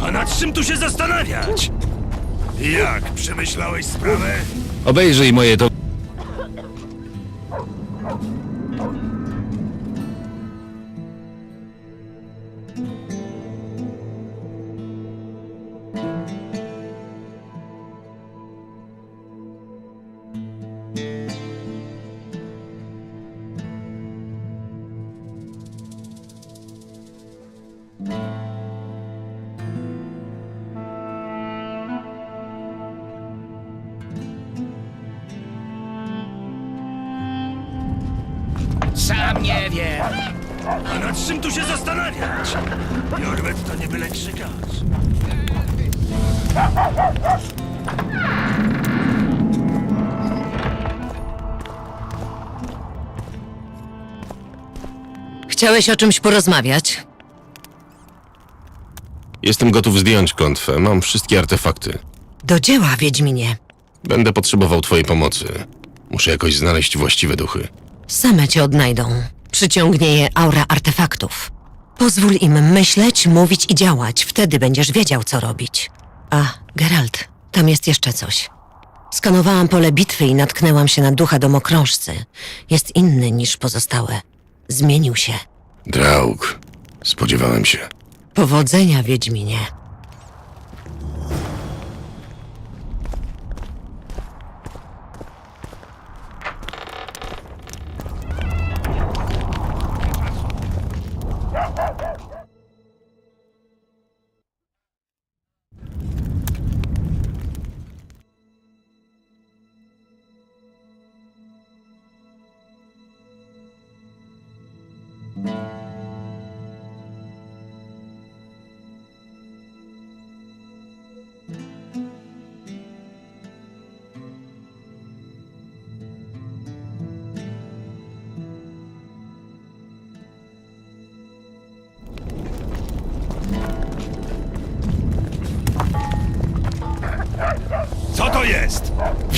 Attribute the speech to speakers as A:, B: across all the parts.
A: A nad czym tu się zastanawiać? Jak przemyślałeś sprawę?
B: Obejrzyj moje to...
A: A nad czym tu się zastanawiać? Jorwet to nie byle krzykacz.
C: Chciałeś o czymś porozmawiać?
B: Jestem gotów zdjąć klątwę. Mam wszystkie artefakty.
C: Do dzieła, Wiedźminie.
B: Będę potrzebował twojej pomocy. Muszę jakoś znaleźć właściwe duchy.
C: Same cię odnajdą. Przyciągnie je aura artefaktów. Pozwól im myśleć, mówić i działać. Wtedy będziesz wiedział, co robić. A, Geralt, tam jest jeszcze coś. Skanowałam pole bitwy i natknęłam się na ducha domokrążcy. Jest inny niż pozostałe. Zmienił się.
B: Draug. Spodziewałem się.
C: Powodzenia, Wiedźminie.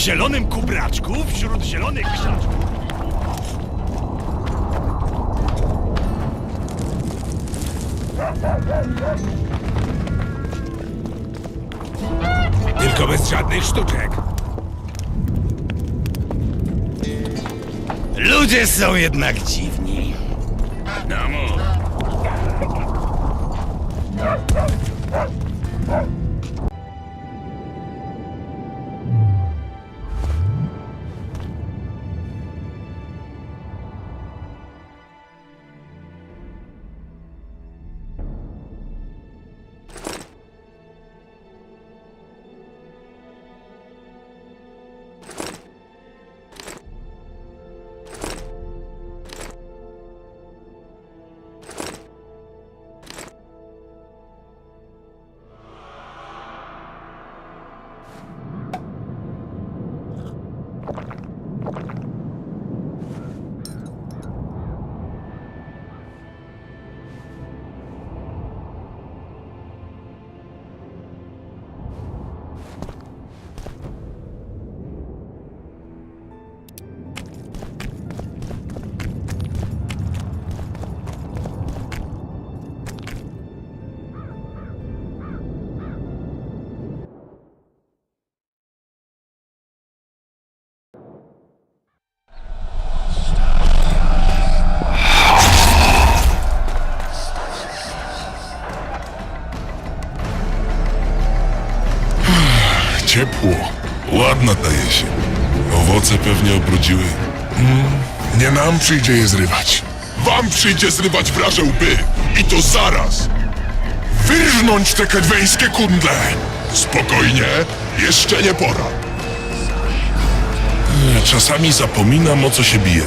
A: Zielonym kubraczku wśród zielonych krzaczków? Tylko bez żadnych sztuczek. Ludzie są jednak dziwni. No.
D: Ładna ta jesień. Owoce pewnie obrodziły. Mm, nie nam przyjdzie je zrywać. Wam przyjdzie zrywać wraże łby. I to zaraz. Wyrżnąć te kedweńskie kundle. Spokojnie, jeszcze nie pora. E, Czasami zapominam, o co się bije.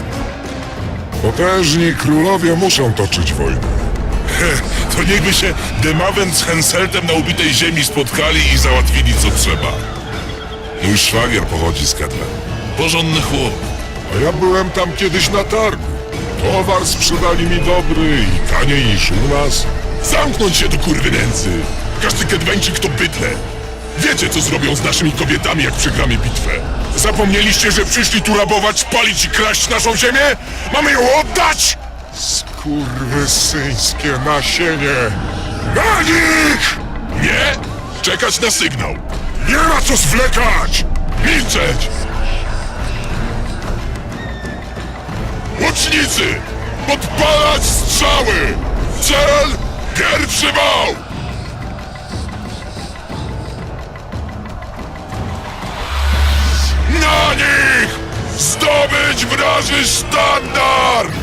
E: Potężni królowie muszą toczyć wojnę.
D: To niechby się Demawen z Henseltem na ubitej ziemi spotkali i załatwili, co trzeba. Mój szwagier pochodzi z Kedlen. Porządny chłop.
E: A ja byłem tam kiedyś na targu. Towar sprzedali mi dobry i taniej niż u nas.
D: Zamknąć się do kurwy nędzy! Każdy kedweńczyk to bydle! Wiecie, co zrobią z naszymi kobietami, jak przegramy bitwę? Zapomnieliście, że przyszli tu rabować, palić i kraść naszą ziemię? Mamy ją oddać? Skurwysyńskie nasienie! Na nich! Nie? Czekać na sygnał. Nie ma co zwlekać! Milczeć! Łucznicy! Podpalać strzały! Cel! Pierwszy wał! Na nich! Zdobyć wraży sztandar!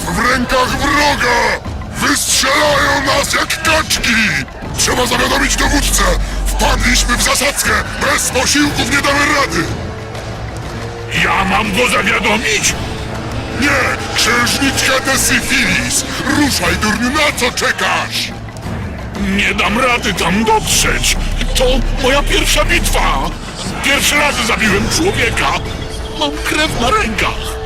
D: W rękach wroga! Wystrzelają nas jak kaczki! Trzeba zawiadomić dowódcę! Wpadliśmy w zasadzkę! Bez posiłków nie damy rady! Ja mam go zawiadomić? Nie! Księżniczka de Syfilis! Ruszaj, durniu, na co czekasz? Nie dam rady tam dotrzeć! To moja pierwsza bitwa! Pierwszy raz zabiłem człowieka! Mam krew na rękach!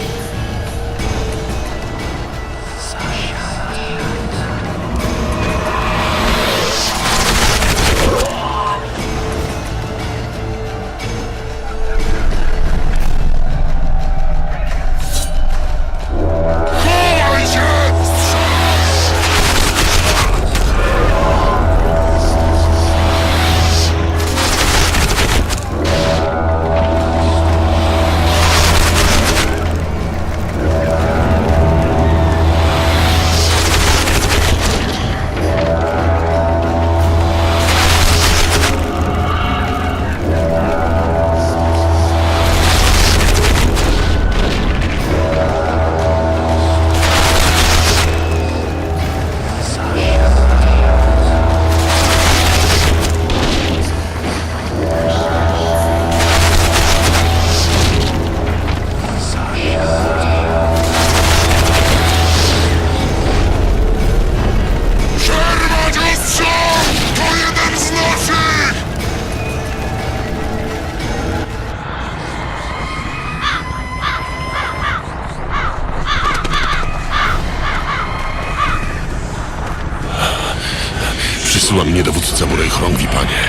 E: Przysyła mnie dowódca Murej Chorągwi, panie.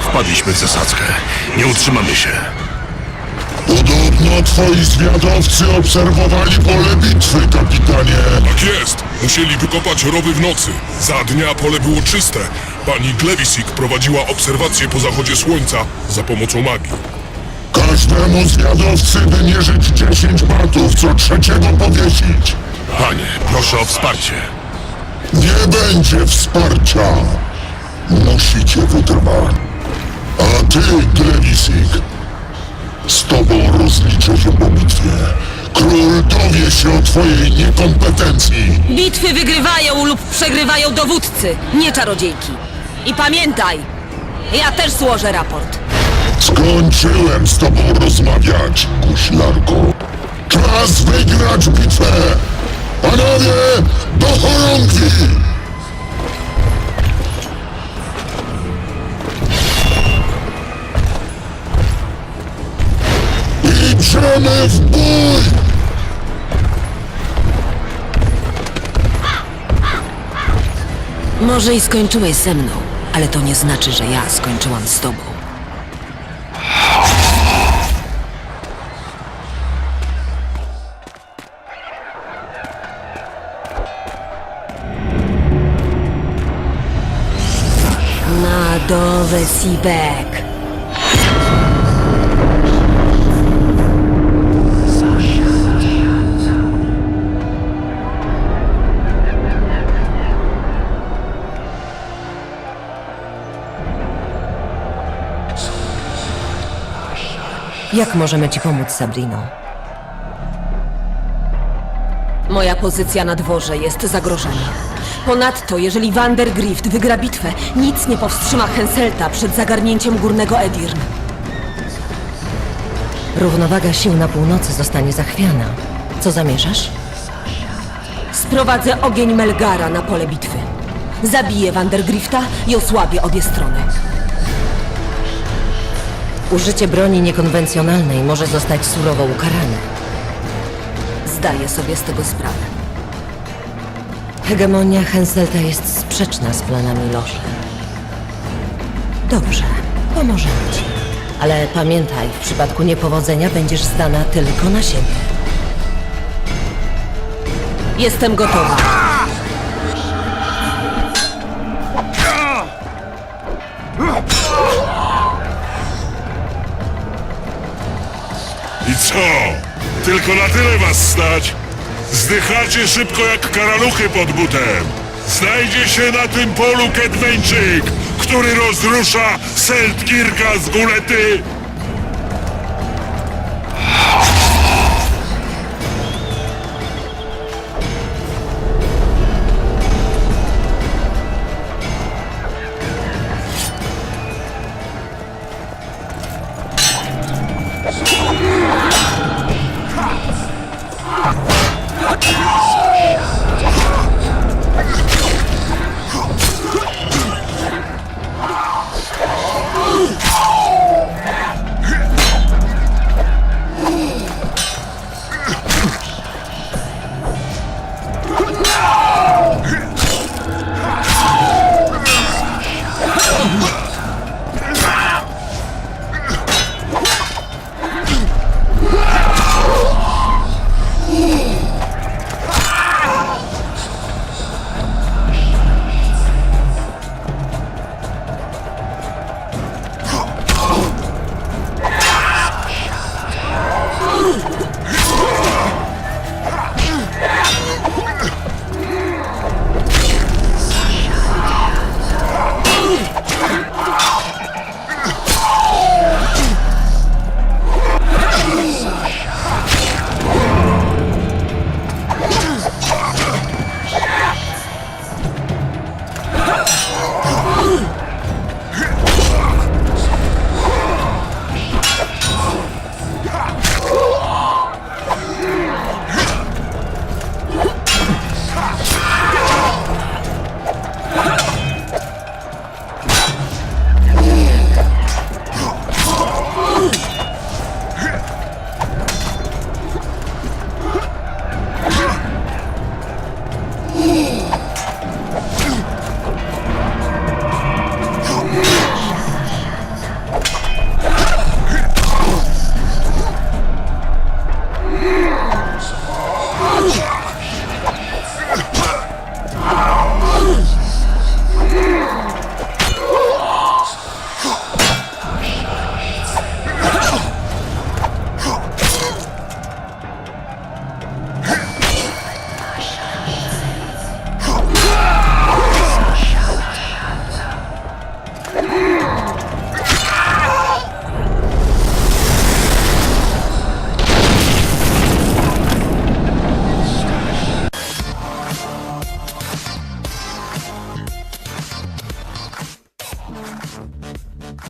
E: Wpadliśmy w zasadzkę. Nie utrzymamy się.
D: Podobno
E: Podobno twoi zwiadowcy obserwowali pole bitwy, kapitanie.
D: Tak jest! Musieli wykopać rowy w nocy. Za dnia pole było czyste. Pani Glewisik prowadziła obserwacje po zachodzie słońca za pomocą magii.
E: Każdemu zwiadowcy wymierzyć 10 batów, co trzeciego powiesić.
B: Panie, proszę o wsparcie.
E: Nie będzie wsparcia. Musicie wytrwać. A ty, Glewisik, z tobą rozliczę się po bitwie. Król dowie się o twojej niekompetencji.
F: Bitwy wygrywają lub przegrywają dowódcy, nie czarodziejki. I pamiętaj, ja też złożę raport.
E: Skończyłem z tobą rozmawiać, guślarko. Czas wygrać
F: Może skończyłeś ze mną, ale to nie znaczy, że ja skończyłam z tobą. Na Sibek.
C: Jak możemy ci pomóc, Sabrino?
F: Moja pozycja na dworze jest zagrożona. Ponadto, jeżeli Vandergrift wygra bitwę, nic nie powstrzyma Henselta przed zagarnięciem górnego Edirn.
C: Równowaga sił na północy zostanie zachwiana. Co zamierzasz?
F: Sprowadzę ogień Melgara na pole bitwy. Zabiję Vandergrifta i osłabię obie strony.
C: Użycie broni niekonwencjonalnej może zostać surowo ukarane.
F: Zdaję sobie z tego sprawę.
C: Hegemonia Henselta jest sprzeczna z planami Loży. Dobrze, pomożemy ci. Ale pamiętaj, w przypadku niepowodzenia będziesz zdana tylko na siebie.
F: Jestem gotowa.
D: Co? Tylko na tyle was stać? Zdychacie szybko jak karaluchy pod butem. Znajdzie się na tym polu Kedweńczyk, który rozrusza Seltkirka z Gulety